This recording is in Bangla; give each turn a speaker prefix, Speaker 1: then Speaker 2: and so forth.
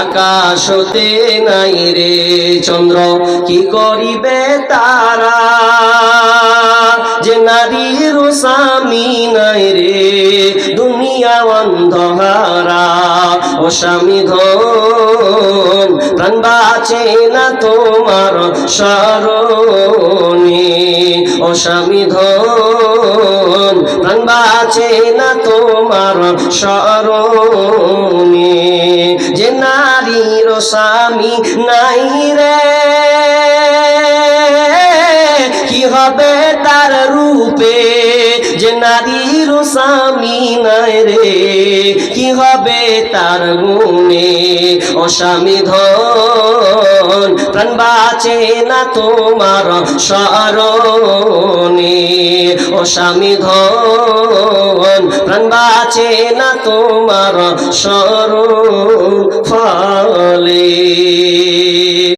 Speaker 1: আকাশতে নাই রে চন্দ্র, কি করিবে তারা? যে নারীর স্বামী নাই রে, দুনিয়া অন্ধহারা ও স্বামী ধন প্রাণ বাঁচে না তোমার স্মরণে। ও স্বামী ধন প্রাণ বাঁচে না তোমার স্মরণে। যে নারীর স্বামী নাই রে, কি হবে তার রূপে? যে নারীর স্বামী নাই রে, কি হবে তার গুণে? ও স্বামী ধন প্রাণ বাঁচে না তোমার স্মরণে। ও স্বামী ধন প্রাণ বাঁচে না তোমার স্মরণ।